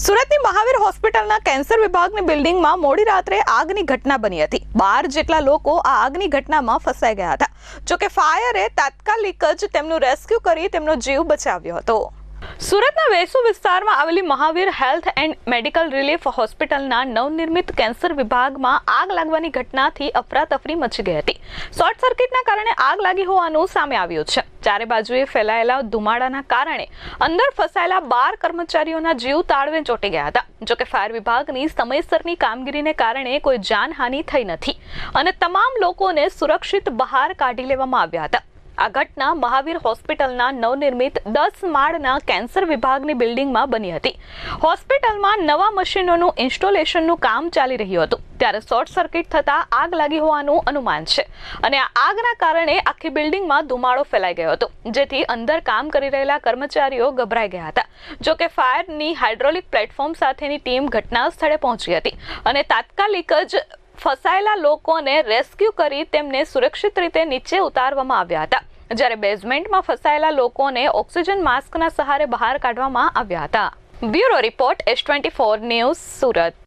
સુરતની મહાવીર હોસ્પિટલના કેન્સર વિભાગની બિલ્ડિંગમાં મોડી રાત્રે આગની ઘટના બની હતી. બાર જેટલા લોકો આ આગની ઘટનામાં ફસાઈ ગયા હતા. જોકે ફાયરે તાત્કાલિક જ તેમનું રેસ્ક્યુ કરી તેમનો જીવ બચાવ્યો હતો. સુરતના વેસુ વિસ્તારમાં આવેલી Mahavir health and medical relief હોસ્પિટલના નવનિર્મિત કેન્સર વિભાગમાં આગ લાગવાની ઘટનાથી અફરાતફરી મચી ગઈ હતી. શોર્ટ સર્કિટના કારણે આગ લાગી હોવાનું સામે આવ્યું છે. ચારે બાજુએ ફેલાયેલા ધુમાડાના કારણે અંદર ફસાયેલા બાર કર્મચારીઓના જીવ તાળવે ચોંટી ગયા હતા. જોકે ફાયર વિભાગની સમયસરની કામગીરીને કારણે કોઈ જાનહાનિ થઈ નથી અને તમામ લોકોને સુરક્ષિત બહાર કાઢી લેવામાં આવ્યા હતા. આ ઘટના મહાવીર હોસ્પિટલના નવનિર્મિત દસ માળના કેન્સર વિભાગની બિલ્ડિંગમાં બની હતી. હોસ્પિટલમાં નવા મશીનોનું ઇન્સ્ટોલેશનનું કામ ચાલી રહ્યું હતું. ત્યારે શોર્ટ સર્કિટ થતાં આગ લાગી હોવાનું અનુમાન છે. અને આ આગના કારણે આખી બિલ્ડિંગમાં ધુમાડો ફેલાઈ ગયો હતો. જેથી અંદર કામ કરી રહેલા કર્મચારીઓ ગભરાઈ ગયા હતા. જો કે ફાયરની હાઇડ્રોલિક પ્લેટફોર્મ સાથેની ટીમ ઘટના સ્થળે પહોંચી હતી. અને તાત્કાલિક જ ફસાયેલા લોકોને રેસ્ક્યુ કરી તેમને સુરક્ષિત રીતે નીચે ઉતારવામાં આવ્યા હતા. જ્યારે બેઝમેન્ટમાં ફસાયેલા લોકોને ઓક્સિજન માસ્કના સહારે બહાર કાઢવામાં આવ્યા હતા. Bureau report S twenty four news Surat.